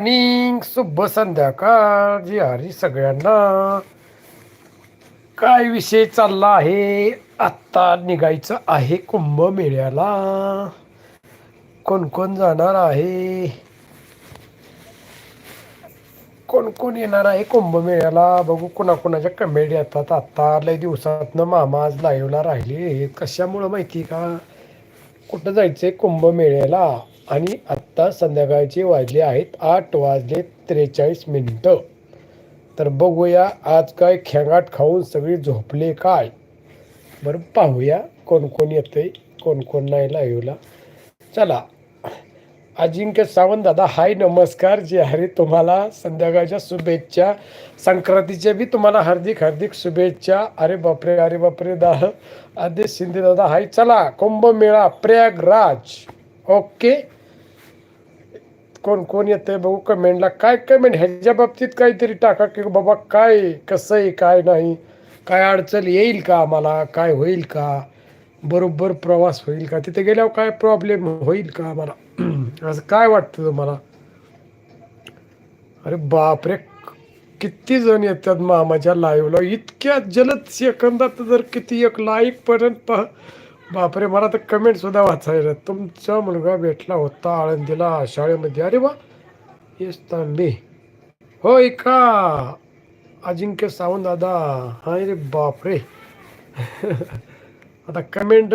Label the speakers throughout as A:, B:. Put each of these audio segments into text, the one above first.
A: Morning शुभ संध्याकाळ जी हरी सगळ्यांना. काय विषय चालला आहे? आत्ता निघायचं आहे कुंभमेळ्याला. कोण कोण जाणार आहे? कोण कोण येणार आहे कुंभमेळ्याला? बघू कोणाकोणाच्या कमेडी येतात. आत्ता लय दिवसातनं मामा आज लाईव्हला राहिले. कशामुळं माहिती का? कुठं जायचंय कुंभमेळ्याला? आणि आत्ता संध्याकाळचे वाजले आहेत आठ वाजले त्रेचाळीस मिनटं. तर बघूया आज काय खेंगाट खाऊन सगळी झोपले काय? बरं पाहूया कोण कोण येतंय कोण कोण नाही लाईव्हला चला. अजिंक्य सावंत दादा हाय नमस्कार. जे हरे. तुम्हाला संध्याकाळच्या शुभेच्छा. संक्रांतीच्या बी तुम्हाला हार्दिक हार्दिक शुभेच्छा. अरे बापरे अरे बापरे दा. आदेश शिंदे दादा हाय. चला कुंभमेळा प्रयागराज. ओके. कोण कोण येतंय बघू कमेंटला काय कमेंट ह्याच्या बाबतीत काहीतरी टाका की बाबा काय कसं आहे काय नाही? काय अडचण येईल का आम्हाला? काय होईल का? बरोबर प्रवास होईल का? तिथे गेल्यावर काय प्रॉब्लेम होईल का आम्हाला? असं काय वाटतं तुम्हाला? अरे बापरे किती जण येतात मामाच्या लाईव्हला इतक्या जलद सेकंदात जर किती एक लाईक पर्यंत पहा बापरे मला तर कमेंट सुद्धा वाचायला तुमचा मुलगा भेटला होता आळंदीला शाळेमध्ये. अरे वा! येस तांबे होय का अजिंक्य सावंत दादा हाय रे बापरे! आता कमेंट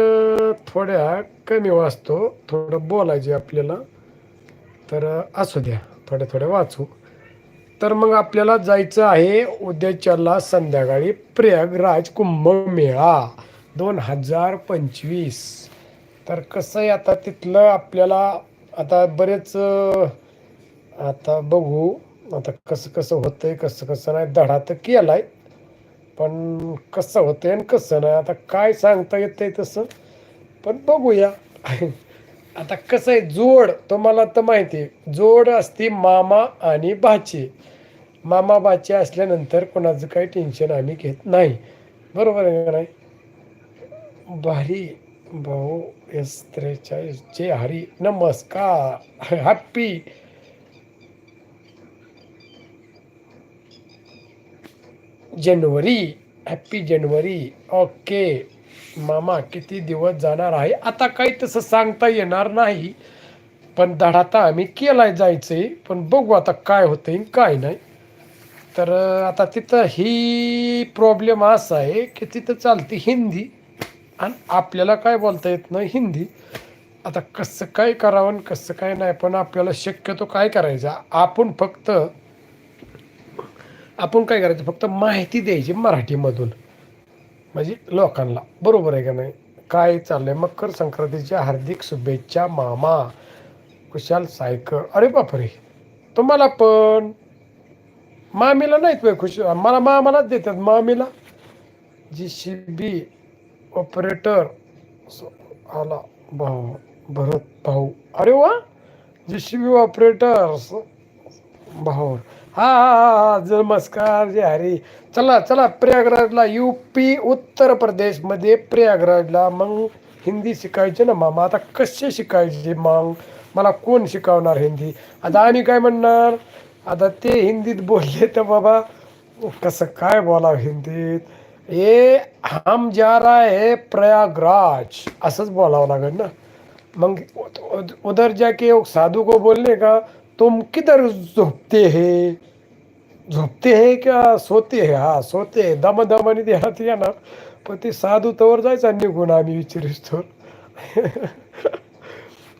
A: थोड्या कमी वाचतो. थोडं बोलायचे आपल्याला. तर असू द्या थोड्या थोड्या वाचू. तर मग आपल्याला जायचं आहे उद्याच्याला संध्याकाळी प्रयागराज कुंभमेळा. दोन हजार पंचवीस. तर कसं आहे आता तिथलं आपल्याला आता बरेच आता बघू आता कसं कसं होतंय कसं कसं नाही धडा तर केलाय पण कसं होतंय आणि कसं नाही आता काय सांगता येतंय तसं पण बघूया. आता कसं आहे जोड तुम्हाला तर माहिती आहे जोड असते मामा आणि भाचे. मामा भाचे असल्यानंतर कोणाचं काही टेन्शन आम्ही घेत नाही. बरोबर आहे का नाही? भारी भाऊ एस त्रेचाळीस जे हरी नमस्कार happy. January happy January. Okay. मामा किती दिवस जाणार आहे? आता काही तसं सांगता येणार नाही. पण धडाता आम्ही केलाय जायचंय. पण बघू आता काय होतं आहे काय नाही. तर आता तिथं ही प्रॉब्लेम असा आहे की तिथं चालते हिंदी. आणि आपल्याला काय बोलता येत नाही हिंदी. आता कसं काय करावं आणि कसं काय नाही पण आपल्याला शक्यतो काय करायचं? आपण फक्त आपण काय करायचं? फक्त माहिती द्यायची मराठीमधून. म्हणजे लोकांना. बरोबर आहे का नाही? काय चाललंय? मकर संक्रांतीच्या हार्दिक शुभेच्छा मामा. कुशाल सायकर अरे बापरे! तुम्हाला पण. मामीला नाहीत बाई खुश. मला मामालाच देतात मामीला. जी शिबी ऑपरेटर आला. भाऊ भरत भाऊ. अरे वा! जी बी ऑपरेटर भाऊ. हा हा हा हा. नमस्कार जे हरी. चला चला प्रयागराजला. यू पी उत्तर प्रदेशमध्ये प्रयागराजला. मग हिंदी शिकायचे ना मामा? आता कसे शिकायचे मग? मला कोण शिकवणार हिंदी? आता आम्ही काय म्हणणार? आता ते हिंदीत बोलले तर बाबा कसं काय बोलावं हिंदीत? ए हम जा रहा है प्रयागराज. असंच बोलावं लागेल ना. मग उधर जाके एक साधू को बोलने का तुम किधर झोपते हे? झोपते हे क्या? सोते हे? हा सोते हे. दम दमाने देहात येणार पण ते साधू तवर जायचा निघून आम्ही विचारिस तर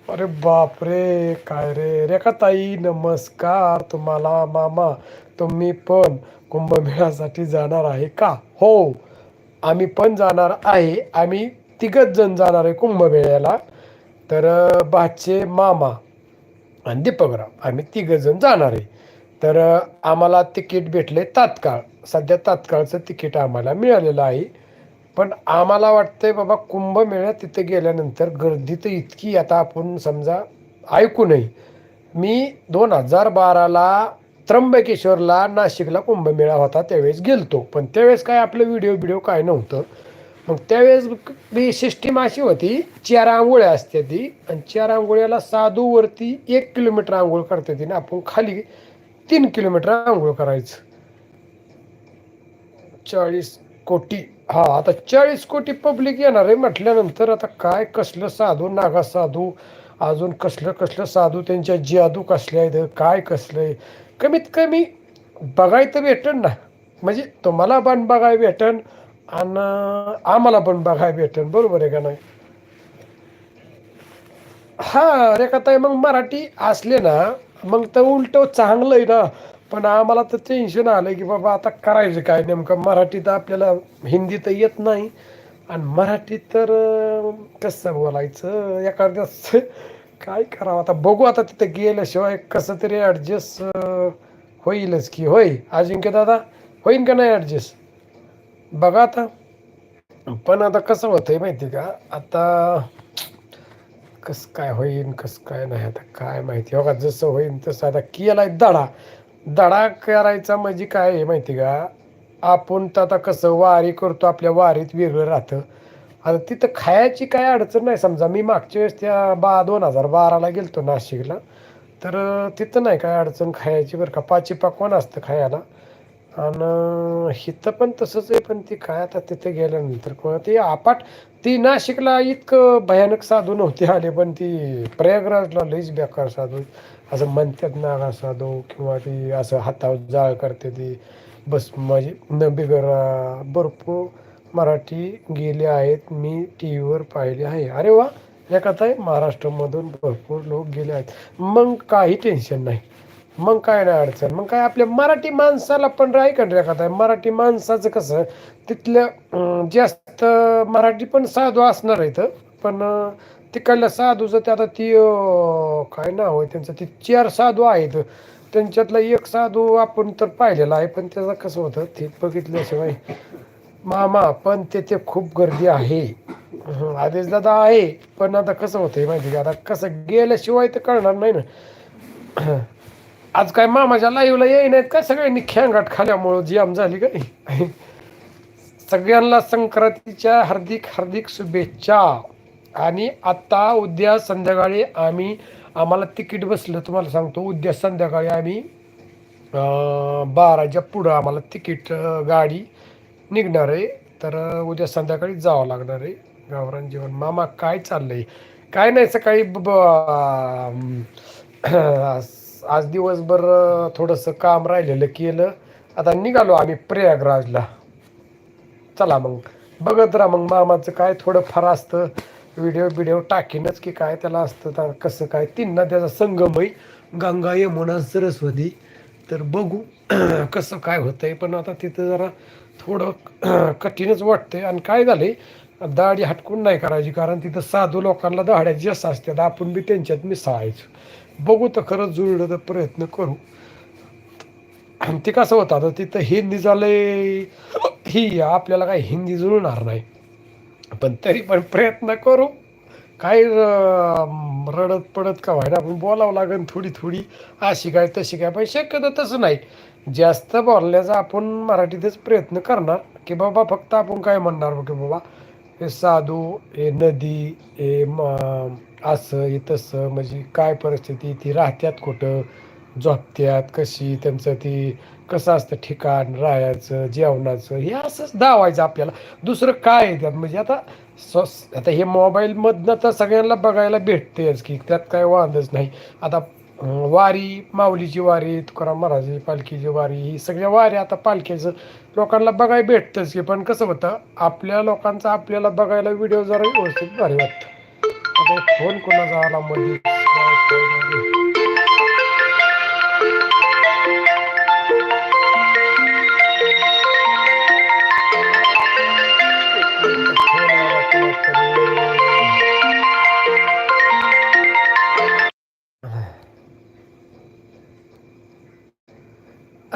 A: अरे बापरे काय रे? रेखाताई नमस्कार तुम्हाला मामा. तुम्ही पण कुंभमेळ्यासाठी जाणार आहे का? हो आम्ही पण जाणार आहे. आम्ही तिघच जण जाणार आहे कुंभमेळ्याला. तर बाचे भाचे मामा आणि दीपकराव आम्ही तिघंजण जाणार आहे. तर आम्हाला तिकीट भेटले तात्काळ. सध्या तात्काळचं तिकीट आम्हाला मिळालेलं आहे. पण आम्हाला वाटतंय बाबा कुंभमेळ्यात तिथे गेल्यानंतर गर्दी तर इतकी आता आपण समजा ऐकू नये. मी दोन हजार बाराला त्र्यंबकेश्वरला नाशिकला कुंभमेळा होता त्यावेळेस गेलतो. पण त्यावेळेस काय आपलं व्हिडिओ बिडिओ काय नव्हतं. मग त्यावेळेस मी सिस्टीम अशी होती चार आंघोळ्या असते ती. आणि चार आंघोळ्याला साधू वरती एक किलोमीटर आंघोळ करते ती ना आपण खाली तीन किलोमीटर आंघोळ करायचं. चाळीस कोटी. हा आता चाळीस कोटी पब्लिक येणार आहे म्हटल्यानंतर आता काय कसलं साधू नागा साधू अजून कसलं कसलं साधू त्यांच्या जादू कसल्या आहेत काय कसलं आहे कमीत कमी बघायचं भेटन ना. म्हणजे तुम्हाला पण बघायला भेटन आणि आम्हाला पण बघाय भेटन. बरोबर आहे का नाही? हा रेखाताई मग मराठी असले ना मग तर उलट चांगलं आहे ना. पण आम्हाला तर टेन्शन आलं की बाबा आता करायचं काय? नेमकं मराठी तर आपल्याला हिंदी तर येत नाही. आणि मराठी तर कसं बोलायचं? एखाद्या काय करावं? आता बघू आता तिथं गेल्याशिवाय कसं तरी ॲडजस्ट होईलच की. होय अजिंक्य दादा होईन का नाही ॲडजस्ट बघा आता. पण आता कसं होतंय माहिती का? आता कसं काय होईन कसं काय नाही आता काय माहिती? हो का जसं होईन तसं. आता केलाय दडा दडा करायचा म्हणजे काय आहे माहिती का? आपण तर आता कसं वारी करतो आपल्या वारीत वेगळं राहतं. आता तिथं खायची काय अडचण नाही. समजा मी मागच्या वेळेस त्या बा दोन हजार बाराला गेलतो नाशिकला. तर तिथं नाही काय अडचण खायची बरं का. पाची पकवान असतं खायला. आणि हिथं पण तसंच आहे पण ती काय आता तिथे गेल्यानंतर कोण ती आपाट ती नाशिकला इतकं भयानक साधू नव्हती आले पण ती प्रयागराजला लईच बेकार साधू. असं म्हणतात नागा साधू किंवा ती असं हातावर जाळ करते ती. बस म्हणजे न बिगर भरपूर मराठी गेले आहेत मी टी व्हीवर पाहिले आहे. अरे वा एका आहे. महाराष्ट्रामधून भरपूर लोक गेले आहेत. मग काही टेन्शन नाही. मग काय नाही अडचण. मग काय आपल्या मराठी माणसाला पण राही का कथा आहे? मराठी माणसाचं कसं तिथलं जास्त मराठी पण साधू असणार आहेत पण तिकडल्या साधूचं ते आता ती काय नाव आहे त्यांचं? ती चार साधू आहेत. त्यांच्यातला एक साधू आपण तर पाहिलेला आहे पण त्याचं कसं होतं ते बघितल्याशिवाय मामा पण तेथे खूप गर्दी आहे. आदेश दादा आहे पण आता कसं होतंय माहिती का? आता कसं गेल्याशिवाय तर कळणार नाही ना. आज काय मामाच्या लाईव्हला येई नाहीत काय सगळ्यांनी खेंगाट खाल्यामुळं जाम झाली काय सगळ्यांना संक्रांतीच्या हार्दिक हार्दिक शुभेच्छा. आणि आता उद्या संध्याकाळी आम्ही आम्हाला तिकीट बसलं तुम्हाला सांगतो. उद्या संध्याकाळी आम्ही बाराच्या पुढं आम्हाला तिकीट गाडी निघणार आहे. तर उद्या संध्याकाळी जावं लागणार आहे. गावरान जेवण. मामा काय चाललंय? काय नाही सकाळी ब- आज दिवसभर थोडंसं काम राहिलेलं केलं. आता निघालो आम्ही प्रयागराजला. चला मग. बघत राहा मग मामाचं काय थोडं फार असतं. व्हिडिओ बिडिओ टाकीनच की काय त्याला असतं तर कसं काय. तीन त्याचा संगमही गंगा यमुना सरस्वती. तर बघू कसं काय होतंय. पण आता तिथं जरा थोडं कठीणच वाटतंय. आणि काय झाले दाढी हटकून नाही करायची कारण तिथं साधू लोकांना दाढ्या जास्त असतात. आपण बी त्यांच्यात मिसळायचं. बघू तर खरंच जुळलं तर प्रयत्न करू. आणि ते कसं होतं आता तिथं हिंदी झालंय ही आपल्याला काय हिंदी जुळणार नाही. पण तरी पण प्रयत्न करू. काय र- रडत पडत का व्हायला आपण बोलावं लागेल थोडी थोडी अशी काय तशी काय पण शक्यतो तसं नाही. जास्त बोलण्याचा आपण मराठीतच प्रयत्न करणार की बाबा फक्त आपण काय म्हणणार की बाबा हे साधू हे नदी हे असं हे तसं म्हणजे काय परिस्थिती ती राहत्यात कुठं झोपत्यात कशी त्यांचं ती कसं असतं ठिकाण राहायचं जेवणाचं हे असंच दावायचं आपल्याला. दुसरं काय आहे त्यात? म्हणजे आता स्वस आता हे मोबाईलमधनं तर सगळ्यांना बघायला भेटतेच की त्यात काय वांधच नाही. आता वारी माऊलीची वारी तुकाराम महाराजाची पालखीची वारी ही सगळ्या वारी आता पालखीचं लोकांना बघायला भेटतंच की पण कसं होतं आपल्या लोकांचा आपल्याला बघायला व्हिडिओ जरा व्यवस्थित भारी वाटतं. फोन कोणाचा आला मध्ये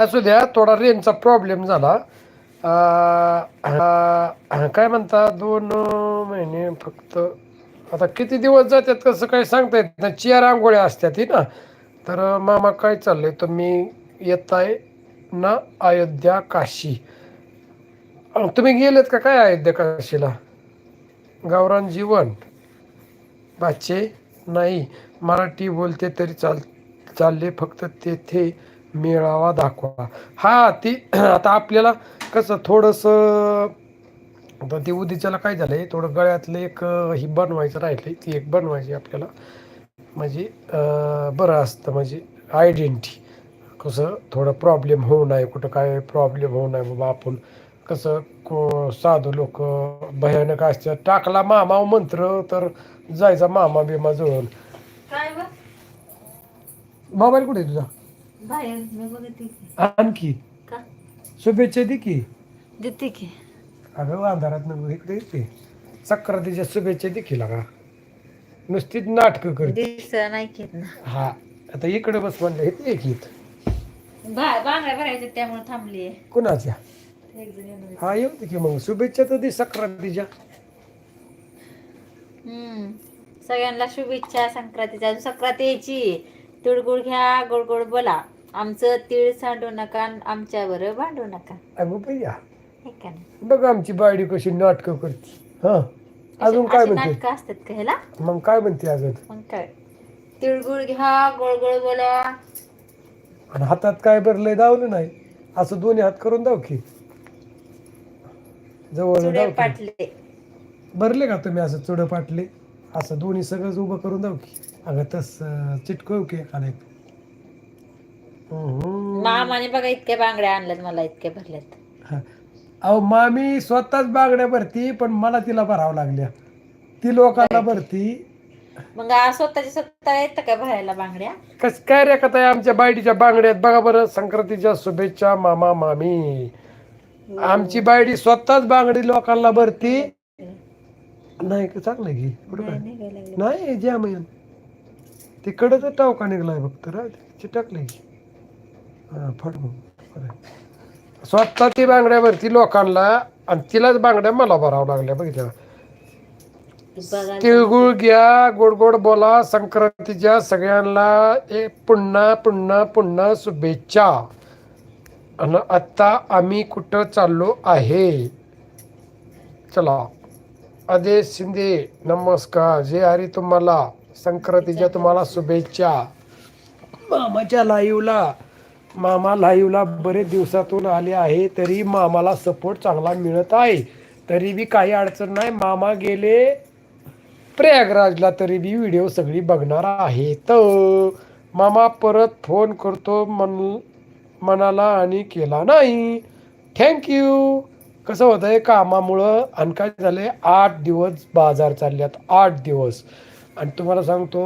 A: असू द्या थोडा रेंजचा प्रॉब्लेम झाला. काय म्हणता दोन महिने फक्त. आता किती दिवस जातात कसं काय सांगता येत ना चिया आंघोळ्या असतात ही ना. तर मामा काय चाललंय? तुम्ही येत आहे ना अयोध्या काशी. तुम्ही गेलेत का काय अयोध्या काशीला? गावरान जीवन. बाचे नाही. मराठी बोलते तरी चाल चालले फक्त तेथे. मेळावा दाखवा. हा ती आता आपल्याला कसं थोडंसं आता ते उद्याच्याला काय झालंय थोडं गळ्यातलं एक ही बनवायचं राहिलंय ती एक बनवायची आपल्याला. म्हणजे बरं असतं म्हणजे आयडेंटिटी कसं थोडं प्रॉब्लेम होऊ नये कुठं काय प्रॉब्लेम होऊ नये बाबा आपण. कसं को साधू लोक भयानक असतात. टाकला मामा मंत्र तर जायचा मामा बिमा जुळून
B: बघ
A: मोबाईल कुठे आहे तुझा?
B: बाहेर मी बघते. की.
A: आणखी?
B: का?
A: शुभेच्छा दे की.
B: देते की.
A: अगं अंधारात नको इकडे येते. सक्रातीच्या शुभेच्छा देखील का नुसतीच नाटकं करते.
B: दिस नाही घेत ना
A: हा आता इकडे बस म्हणलं हे एक येत
B: बा बांगड्या भरायच्या त्यामुळे थांबली आहे.
A: कुणाच्या?
B: एक जण येणार आहे.
A: हा येऊ दे की मग. शुभेच्छा तर दे सक्रातीच्या.
B: हम्म. सगळ्यांना शुभेच्छा संक्रांतीच्या. अजून संक्रांत यायची. तिळगुळ घ्या गोड गोड बोला. आमचं तीळ सांडू नका आमच्यावर भांडू नका.
A: अगं भैया
B: हे का नाही?
A: बघ आमची बायडी कशी नाटकं करते. हा? अजून काय
B: अशी
A: म्हणते?
B: नाटकं असतात का ह्याला?
A: मग काय म्हणते अजून?
B: मग काय? तिळगुळ घ्या गोड गोड बोला.
A: आणि हातात काय भरलंय दावलं नाही. असं दोन्ही हात करून दाव की. जवळ
B: चुडे
A: दाव की.
B: पाटले.
A: भरले का तुम्ही असं चुडं पाटले? असं दोन्ही सगळंच उभं करून दाव की. अगं तस चिटकव की एखादा एक. हम्म.
B: मामाने बघा इतक्या बांगड्या आणल्यात मला इतक्या भरल्यात.
A: हा. अहो मामी स्वतःच बांगड्या भरती पण मला तिला भरावं लागल्या. ती लोकांना भरती.
B: मग आ- स्वतःच्या स्वतः येतं का भरायला बांगड्या?
A: कस काय रे कथा आमच्या बायडीच्या बांगड्यात बघा बरं संक्रांतीच्या शुभेच्छा मामा मामी. आमची बायडी स्वतःच बांगडी लोकांना भरती. नाही का? चांगलं घे कुठं काय
B: नाही निघायला लागले.
A: नाही टावका निघलाय फक्त रा चिटकले की हा फड मग. बरं. स्वतः ती बांगड्या भरती लोकांना आणि तिलाच बांगड्या मला भरावं लागल्या बघितल्या
B: बघा
A: तिळगुळ घ्या गोड गोड बोला संक्रांतीच्या सगळ्यांना ए पुन्हा पुन्हा पुन्हा शुभेच्छा. आणि आता आम्ही कुठं चाललो आहे? चला. अजय शिंदे नमस्कार. जे हरी तुम्हाला. संक्रांतीच्या तुम्हाला शुभेच्छा. मामाच्या लाईव्हला मामा लाईव्हला बरेच दिवसातून आले आहे तरी मामाला सपोर्ट चांगला मिळत आहे. तरी बी काही अडचण नाही. मामा गेले प्रयागराजला तरी बी व्हिडिओ सगळी बघणार आहेत. मामा परत फोन करतो मन मनाला आणि केला नाही. थँक्यू कसं होतं आहे कामामुळं आणि काय झालं आहे आठ दिवस बाजार चालल्यात आठ दिवस. आणि तुम्हाला सांगतो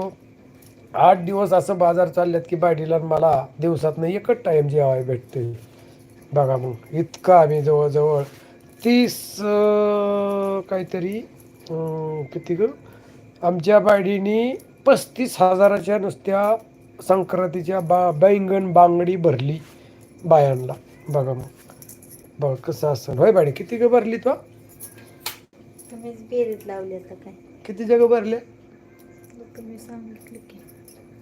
A: आठ दिवस असं बाजार चालल्यात की बायडीला मला दिवसातनं एकच टाईम जेवाय भेटते बघा मग इतकं आम्ही जवळजवळ तीस काहीतरी किती ग? आमच्या बायडीनी पस्तीस हजाराच्या नुसत्या संक्रांतीच्या बा बैंगण बांगडी भरली बायांना. बघा मग. बघ कसं असं होय बाडी किती ग भरली तो?
B: तुम्हीच बेरीत लावली आता काय?
A: किती जग भरल्या
B: तुम्ही सांगितलं की.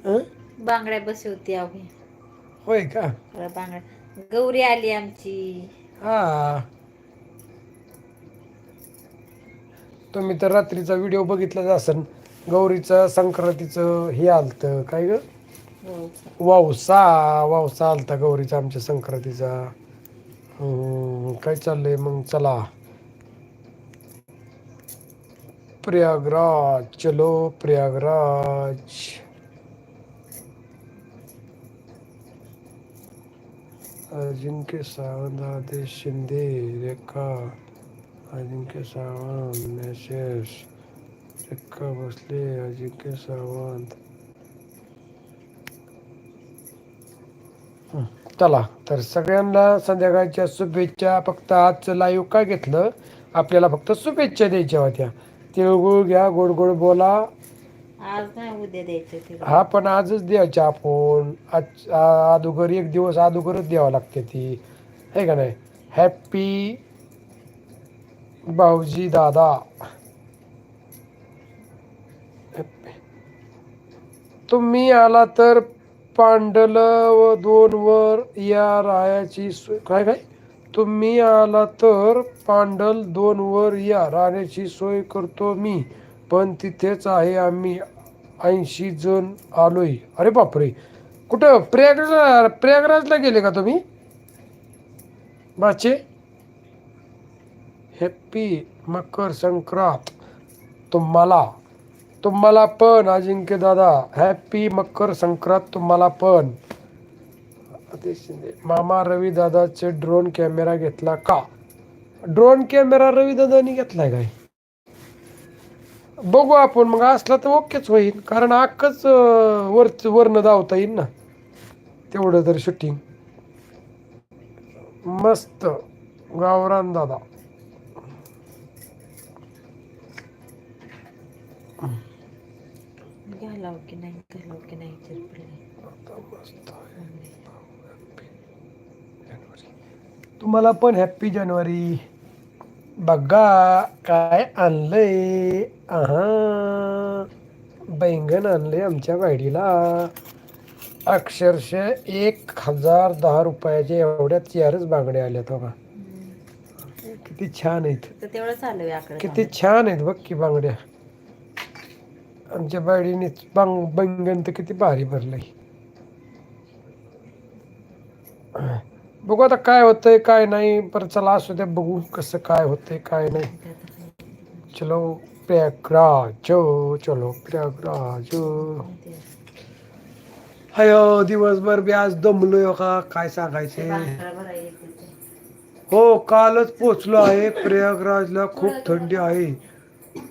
A: हं?
B: बांगड्या बसवती अहो
A: होय का?
B: बांगड्या. गौरी आली आमची.
A: हा. तुम्ही तर रात्रीचा व्हिडिओ बघितलाच असन. गौरीचं संक्रांतीचं हे आलतं. काय ग?
B: हो
A: वावसा वावसा आलता गौरीचा आमच्या संक्रांतीचा. काय चाललंय? मग चला. प्रयागराज चलो प्रयागराज. अजिंक्य सावंत आदेश शिंदे रेखा अजिंक्य सावंत मेसेस रेखा भोसले अजिंक्य सावंत चला तर सगळ्यांना संध्याकाळच्या शुभेच्छा. फक्त आजचं लाईव्ह काय घेतलं? आपल्याला फक्त शुभेच्छा द्यायच्या होत्या. तिळगुळ घ्या गोड गोड बोला.
B: आज नाही उद्या द्यायचं ते
A: हा पण आजच द्यायच्या आपण. आज आ- अगोदर एक दिवस अगोदरच द्यावं लागते ती. आहे का नाही? हॅप्पी भाऊजी दादा. तुम्ही आला तर पांडल व दोन वर या रायाची सोय. काय काय? तुम्ही आला तर पांडल दोन वर या राहण्याची सोय करतो मी. पण तिथेच आहे आम्ही. ऐंशी जण आलोय. अरे बापरे! कुठं? प्रयागराज प्रयागराजला गेले का तुम्ही? माचे हॅप्पी मकर संक्रांत तुम्हाला. तुम्हाला पण अजिंक्य दादा. हॅप्पी मकर संक्रांत तुम्हाला पण. मामा रवी दादाचे ड्रोन कॅमेरा घेतला का? ड्रोन कॅमेरा रवी दादानी घेतलाय काय? बघू आपण. मग असला तर ओकेच होईल. कारण अख्खच वरच वरनं धावता येईल ना. तेवढं तर शूटिंग मस्त. गावरान दादा
B: घालाव की नाही घालाव की नाही चिरपले
A: आता मस्त आहे. तुम्हाला पण हॅप्पी जानेवारी बघा काय आणलंय. आहा. बैंगन आणलंय आमच्या गाडीला अक्षरशः एक हजार दहा रुपयाच्या एवढ्या चारच बांगड्या आल्यात बघा. किती छान आहेत. किती छान आहेत बघ की बांगड्या. आमच्या बायडीने बांग बैंगन तर किती भारी भरलंय. बघू आता काय होतंय काय नाही. पर चला असू द्या बघू कसं काय होतंय काय नाही. चलो प्रयागराज चलो प्रयागराज. हाय दिवसभर बी आज दमलोय हो का? काय सांगायचे? हो कालच पोचलो आहे. प्रयागराजला खूप थंडी आहे.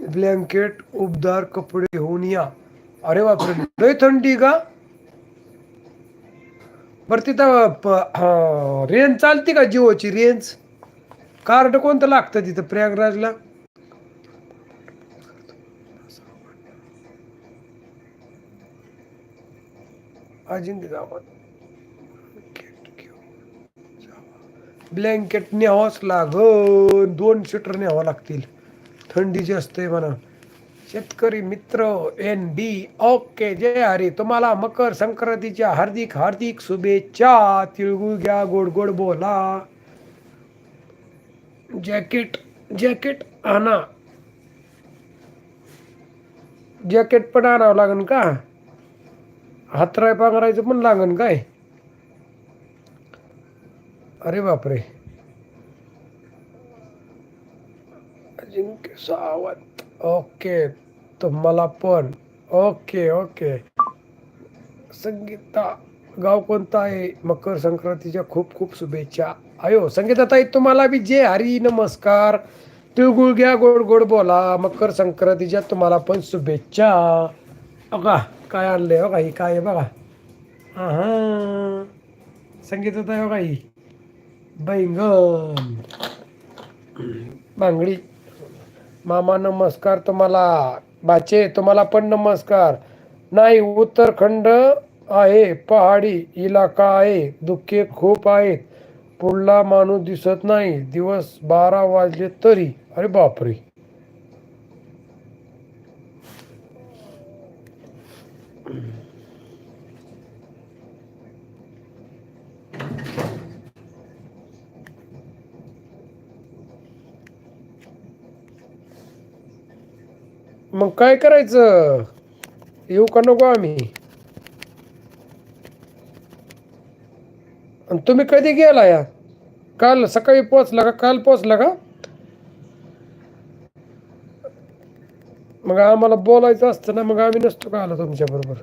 A: ब्लँकेट उबदार कपडे घेऊन या. अरे बापरे लय थंडी का? बरं तिथं प- रेंज चालते का जिओची रेंज? कार्ड कोणतं लागतं तिथं प्रयागराजला? अजिंक्य गावात. ब्लँकेट न्यावंच लागन दोन स्वेटर न्यावं लागतील. थंडी जास्त आहे म्हणा. शेतकरी मित्र एन बी ओके जय हरी. तुम्हाला मकर संक्रांतीच्या हार्दिक हार्दिक शुभेच्छा. तिळगुळ घ्या गोड गोड बोला. जॅकेट जॅकेट आणा. जॅकेट पण आणावं लागन का? हातराय पांघरायचं पण लागन काय? अरे बापरे. अजिंक्य सावंत ओके तुम्हाला पण. Okay okay. संगीता गाव कोणतं आहे? मकर संक्रांतीच्या खूप खूप शुभेच्छा. अयो संगीता ताई तुम्हाला बी जे हरी नमस्कार. तिळगुळ घ्या गोड गोड बोला. मकर संक्रांतीच्या तुम्हाला पण शुभेच्छा. बघा काय आणलंय बघा ही काय आहे बघा. हा संगीता ताई बघा ही. बैंगन. बांगडी. मामा नमस्कार तुम्हाला. बाचे तुम्हाला पण नमस्कार. नाही उत्तराखंड आहे पहाडी इलाका आहे दुःखे खूप आहेत. पुढला माणूस दिसत नाही दिवस बारा वाजले तरी. अरे बापरे. मग काय करायचं? येऊ का नको आम्ही? आणि तुम्ही कधी गेला या? काल सकाळी पोचला का? काल पोचला का? मग आम्हाला बोलायचं असतं ना मग आम्ही नसतो का आलो तुमच्या बरोबर?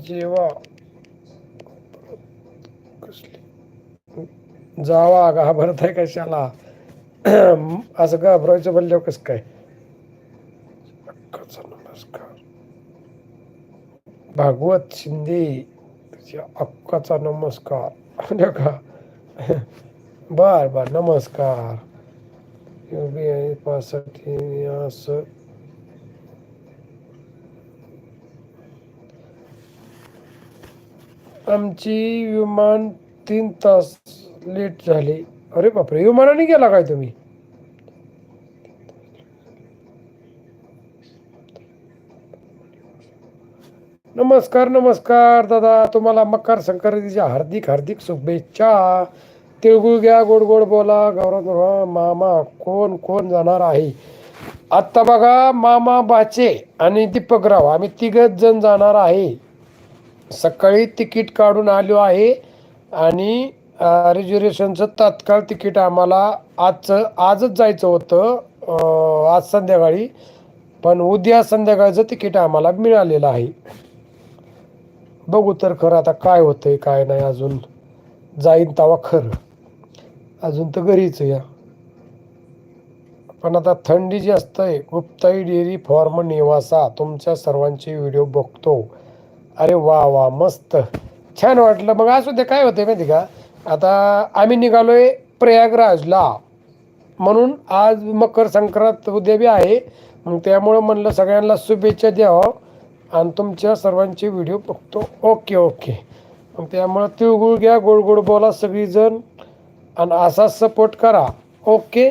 A: जेव्हा जावा घाबरत आहे कशाला? असं घाबरायचं म्हणल्यावर कसं काय? अक्काचा नमस्कार. भागवत शिंदे तुझ्या अक्काचा नमस्कार. म्हणजे का? बर बर नमस्कार. आय पासाठी असं आमची विमान तीन तास लेट झाले. अरे बापरे विमानाने गेला काय तुम्ही? नमस्कार नमस्कार दादा. तुम्हाला मकर संक्रांतीच्या हार्दिक हार्दिक शुभेच्छा. तिळगुळ घ्या गोड गोड बोला. गौरव मामा कोण कोण जाणार आहे? आत्ता बघा मामा बाचे आणि दीपकराव आम्ही तिघच जण जाणार आहे. सकाळी तिकीट काढून आलो आहे आणि रिझर्वेशनचं तात्काळ तिकीट आम्हाला आजचं आजच जायचं होतं. आज संध्याकाळी. पण उद्या संध्याकाळचं तिकीट आम्हाला मिळालेलं आहे. बघू तर खरं आता काय होतंय काय नाही अजून. जाईन तवा खरं. अजून तर घरीच आहे. या पण आता थंडी जास्त आहे गुप्ताई डेअरी फॉर्म निवासा तुमच्या सर्वांचे व्हिडिओ बघतो. अरे वा वा मस्त. छान वाटलं. मग असू दे काय होते माहिती का? आता आम्ही निघालोय प्रयागराजला. म्हणून आज मकर संक्रांत उद्या बी आहे. मग त्यामुळं म्हणलं सगळ्यांना शुभेच्छा द्यावं. आणि तुमच्या सर्वांचे व्हिडिओ बघतो. Okay okay. मग त्यामुळं तिळगुळ घ्या गोडगोड बोला सगळीजण. आणि असा सपोर्ट करा. ओके?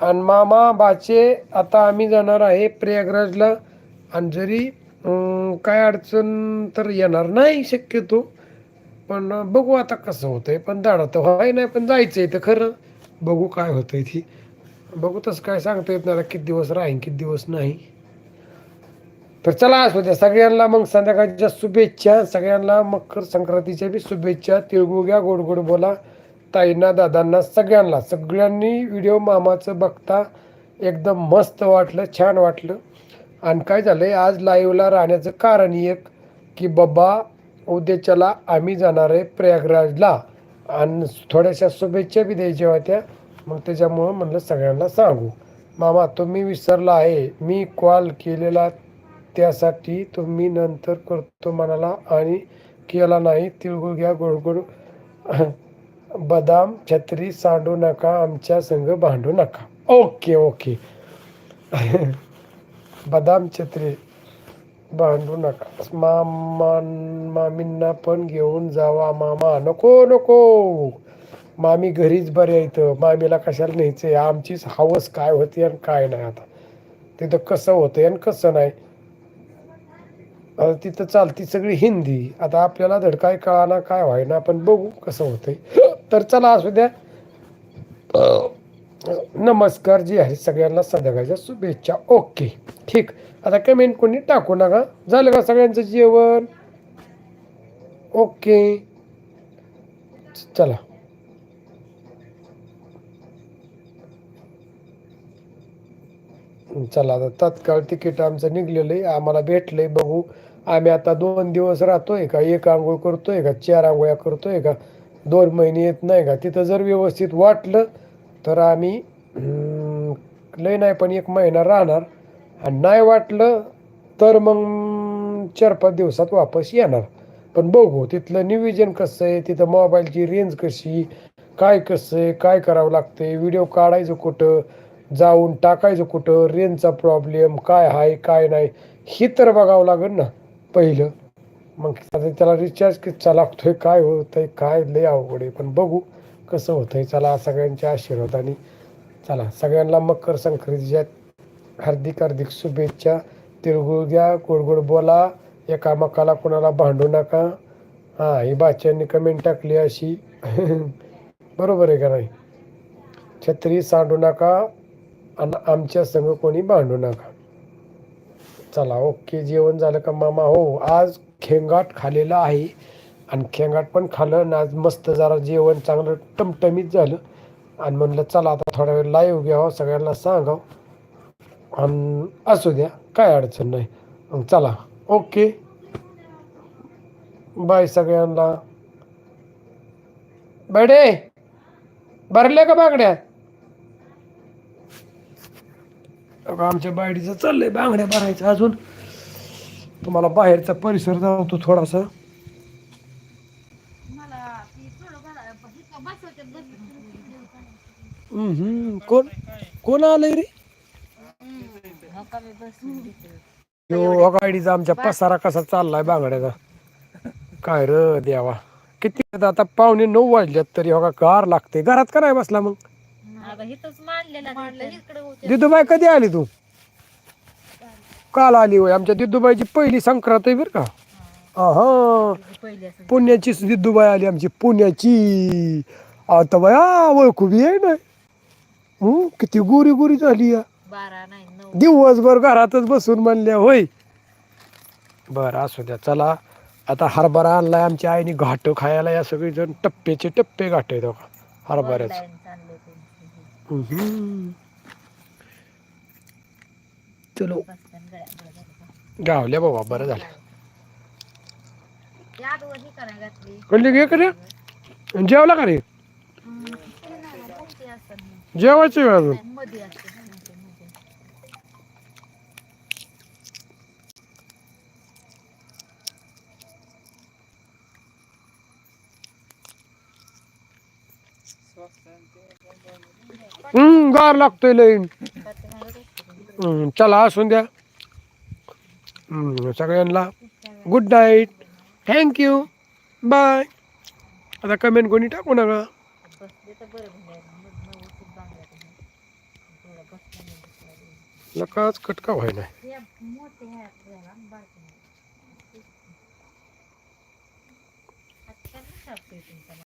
A: आणि मामा बाचे आता आम्ही जाणार आहे प्रयागराजला. आणि जरी काय अडचण तर येणार नाही शक्यतो. पण बघू आता कसं होतंय. पण दाडा तर व्हाय नाही पण जायचं आहे तर खरं. बघू काय होतंय ती. बघू तसं काय सांगता येत नाही. किती दिवस राहीन किती दिवस नाही. तर चला असू द्या सगळ्यांना मग संध्याकाळच्या शुभेच्छा. सगळ्यांना मकर संक्रांतीच्या बी शुभेच्छा. तिळगुळ घ्या गोड गोड बोला. ताईंना दादांना सगळ्यांना. सगळ्यांनी व्हिडिओ मामाचं बघता. एकदम मस्त वाटलं छान वाटलं. आणि काय झालंय आज लाईव्हला राहण्याचं कारण एक की बाबा उद्याच्याला आम्ही जाणार आहे प्रयागराजला. आणि थोड्याशा शुभेच्छा बी द्यायच्या होत्या. मग त्याच्यामुळं म्हणलं सगळ्यांना सांगू. मामा तुम्ही विसरला आहे. मी कॉल केलेला त्यासाठी तुम्ही नंतर करतो म्हणाला आणि केला नाही तिळगुळ घ्या गोड बदाम छत्री सांडू नका आमच्या संग भांडू नका. Okay okay. बदाम छत्री. भांडू नका. मामा मामींना पण घेऊन जावा मामा. नको नको. मामी घरीच बरे इथं मामीला कशाला न्यायचंय? आमचीच हवस काय होती आणि काय नाही आता. तिथं कसं होतंय आणि कसं नाही. आता तिथं चालती सगळी हिंदी. आता आपल्याला धडकाय कळाना काय व्हायना आपण बघू कसं होतंय. तर चला असू द्या. नमस्कार जी आहे सगळ्यांना संध्याकाळच्या शुभेच्छा. ओके ठीक. आता कमेंट कोणी टाकू नका. झालं का सगळ्यांचं जेवण? ओके. चला. चला आता तत्काळ तिकीट आमचं निघलेलं आहे. आम्हाला भेटलंय बघू. आम्ही आता दोन दिवस राहतोय का? एक आंघोळ करतोय का? चार आंघोळ्या करतोय का? दोन महिने येत नाही का? तिथं जर व्यवस्थित वाटलं तर आम्ही लय नाही पण एक महिना राहणार आणि नाही वाटलं तर मग चार पाच दिवसात वापस येणार. पण बघू तिथलं नियोजन कसं आहे तिथं मोबाईलची रेंज कशी काय कसं आहे काय करावं लागतंय व्हिडिओ काढायचं कुठं जाऊन टाकायचं कुठं रेंजचा प्रॉब्लेम काय आहे काय नाही हे तर बघावं लागेल ना पहिलं. मग आता त्याला रिचार्ज किती लागतोय काय होतंय काय लय अवघड आहे पण बघू. कसं होतंय चला सगळ्यांच्या आशीर्वादाने चला. सगळ्यांना मकर संक्रांतीच्या हार्दिक हार्दिक शुभेच्छा. तिळगुळ घ्या गोडगोड बोला एकामेकाला कोणाला भांडू नका. हां ही बाच्यांनी कमेंट टाकली अशी. बरोबर आहे का नाही? छत्री सांडू नका आणि आमच्या संग कोणी भांडू नका. चला ओके जेवण झालं का मामा? हो आज खेंगाट खाल्लेलं आहे. आणि खेंगाट पण खाल्लं आणि आज मस्त जरा जेवण चांगलं टमटमीत झालं. आणि म्हणलं चला आता थोडा वेळ लाईव्ह घ्यावं सगळ्यांना सांगावं. आणि असू द्या काय अडचण नाही. मग चला ओके बाय सगळ्यांना. बडे भरल्या का बांगड्या? अगं, आमच्या बायडीचं चाललंय बांगड्या भरायचं अजून. तुम्हाला बाहेरचा परिसर जातो थोडासा. हम्म, कोण कोण आलंय रे? यो गाडीचा आमच्या पसारा कसा चाललाय बांगड्याचा? काय र देवा. किती आहेत आता पावणे नऊ वाजल्यात तरी हो का गार लागते. घरात का नाही बसला मग?
B: आता हिथंच मांडलेला
A: दिदूबाई कधी आली तू? काल आली होय. आमच्या दिदूबाईची पहिली संक्रांत आहे बरं का? हा.
B: पहिली
A: पुण्याची सिद्धूबाई आली आमची. पुण्याची. आता बाया ओळखू बी आहे ना किती गोरी गोरी झाली या.
B: बारा नाही नऊ.
A: दिवसभर घरातच बसून म्हणल्या होय. बरं असू द्या चला. आता हरभरा आणलाय आमच्या आईने घाट खायला या सगळेजण. टप्प्याचे टप्पे घाट आहेत बघा हरभऱ्याच.
B: Online चाललंय त्यांचं.
A: हम्म. चलो.
B: बसताना.
A: गावल्या बाबा बरं झालं.
B: ते आडवं ही करायला घातली.
A: म्हणले घे का रे जेवला का रे
B: हम्म, ते नाही, मोठी असतात ना.
A: जेवायची वेळ अजून.
B: मध्ये असते मध्ये, मध्ये.
A: हम्म गार लागतोय लई. हम्म, चला असून द्या. हम्म, सगळ्यांना good night thank you bye आता कमेंट कोणी टाकू नका?
B: तर बरं मग- मग उठून बांगड्या तुम्ही. थोडं बसलं नाही बसलं.
A: लकाच कटका व्हाय नाही